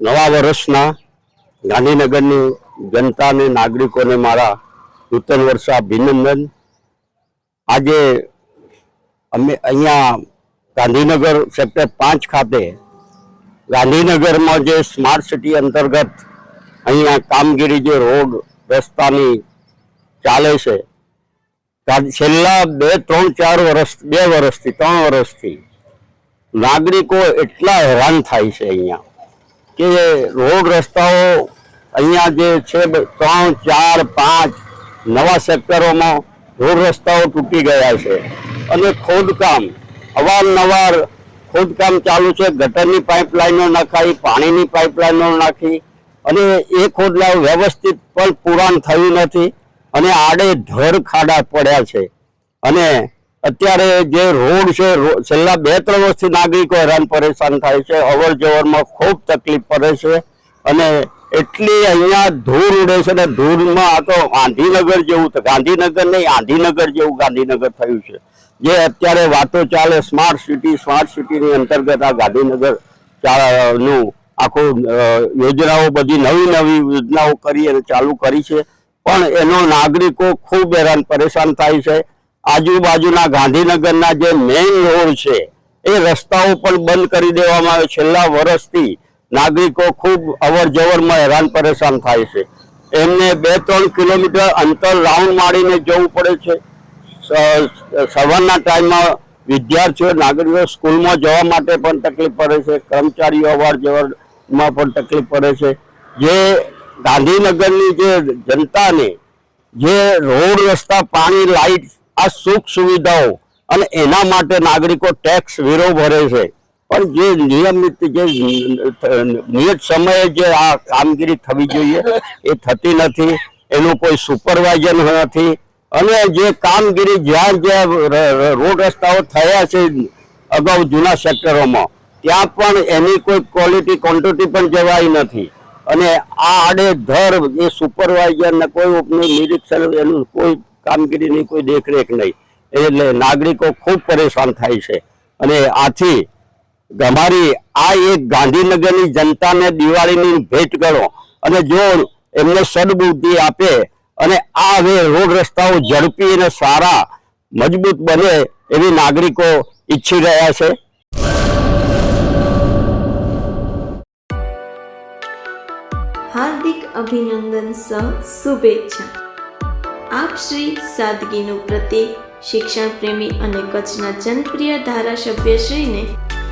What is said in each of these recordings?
નવા વર્ષના ગાંધીનગરની જનતાને, નાગરિકોને મારા નૂતન વર્ષ અભિનંદન. આજે અમે અહીંયા ગાંધીનગર સેક્ટર પાંચ ખાતે ગાંધીનગરમાં જે સ્માર્ટ સિટી અંતર્ગત અહીંયા કામગીરી જે રોડ રસ્તાની ચાલે છે છેલ્લા બે, ત્રણ, ચાર વર્ષ, બે વર્ષથી, ત્રણ વર્ષથી નાગરિકો એટલા હેરાન થાય છે અહીંયા કે રોડ રસ્તાઓ અહીંયા જે છે ત્રણ, ચાર, પાંચ નવા સેક્ટરોમાં રોડ રસ્તાઓ તૂટી ગયા છે. અને ખોદકામ, અવારનવાર ખોદકામ ચાલુ છે. ગટરની પાઇપલાઇનો નખાઈ, પાણીની પાઇપલાઇનો નાખી અને એ ખોદલા વ્યવસ્થિત પણ પુરાણ થયું નથી અને આડે ધડ ખાડા પડ્યા છે. અને અત્યારે જે રોડ છે છેલ્લા બે ત્રણ વર્ષથી નાગરિકો હેરાન પરેશાન થાય છે અવર જવરમાં ખૂબ તકલીફ પડે છે અને એટલી અહીંયા ધૂળ ઉડે છે ને ધૂળમાં આ તો ગાંધીનગર જેવું ગાંધીનગર નહીં ગાંધીનગર જેવું ગાંધીનગર થયું છે. જે અત્યારે વાતો ચાલે સ્માર્ટ સિટી, સ્માર્ટ સિટીની અંતર્ગત આ ગાંધીનગરનું આખું યોજનાઓ બધી નવી નવી યોજનાઓ કરી અને ચાલુ કરી છે. પણ એનો નાગરિકો ખૂબ હેરાન પરેશાન થાય છે. આજુબાજુના ગાંધીનગરના જે મેઇન રોડ છે, એ રસ્તાઓ પણ બંધ કરી દેવામાં આવે છેલ્લા વર્ષથી નાગરિકો ખૂબ અવર જવરમાં હેરાન પરેશાન થાય છે. એમને બે ત્રણ કિલોમીટર અંતર રાઉન્ડ મારીને જવું પડે છે. સવારના ટાઈમમાં વિદ્યાર્થીઓ, નાગરિકો સ્કૂલમાં જવા માટે પણ તકલીફ પડે છે. કર્મચારીઓ અવાર જવરમાં પણ તકલીફ પડે છે. જે ગાંધીનગરની જે જનતાને જે રોડ રસ્તા, પાણી લાઇટ આ સુખ સુવિધાઓ અને એના માટે નાગરિકો ટેક્સ વેરો ભરે છે. પણ જે નિયમિત જે નિયત સમયે જે આ કામગીરી થવી જોઈએ, એ થતી નથી. એનું કોઈ સુપરવાઇઝર નથી. અને જે કામગીરી જ્યાં જ્યાં રોડ રસ્તાઓ થયા છે અગાઉ જૂના સેક્ટરોમાં ત્યાં પણ એની કોઈ ક્વોલિટી ક્વોન્ટિટી પણ જવાઈ નથી. અને આ આડે ધર એ સુપરવાઇઝર ને કોઈ નિરીક્ષણ એનું કોઈ કામગીરીની કોઈ દેખરેખ નહીં. એટલે નાગરિકો ખૂબ પરેશાન થાય છે. અને આથી અમારી આ એક ગાંધીનગરની જનતાને દિવાળીની ભેટ કરો અને જો એમને સદબુદ્ધિ આપે અને આ હવે રોડ રસ્તાઓ ઝડપી અને સારા, મજબૂત બને એવી નાગરિકો ઈચ્છી રહ્યા છે. હાર્દિક અભિનંદન સહ શુભેચ્છા. આપ શ્રી સાદગીનું પ્રતીક શિક્ષણ પ્રેમી અને કચ્છના જનપ્રિય ધારાસભ્યશ્રીને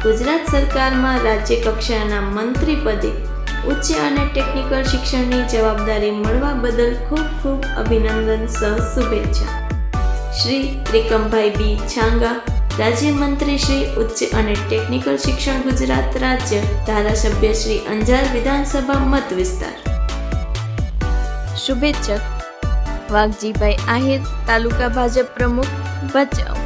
ગુજરાત સરકારમાં રાજ્ય કક્ષાના મંત્રી પદે ઉચ્ચ અને ટેકનિકલ શિક્ષણની જવાબદારી મળવા બદલ ખૂબ ખૂબ અભિનંદન સહ શુભેચ્છા. શ્રી ત્રિકમભાઈ બી છાંગા રાજ્યમંત્રી શ્રી, ઉચ્ચ અને ટેકનિકલ શિક્ષણ ગુજરાત રાજ્ય ધારાસભ્ય શ્રી અંજાર વિધાનસભા મત વિસ્તાર. શુભેચ્છક. વાઘજીભાઈ આહિર તાલુકા ભાજપ પ્રમુખ ભચાઉ.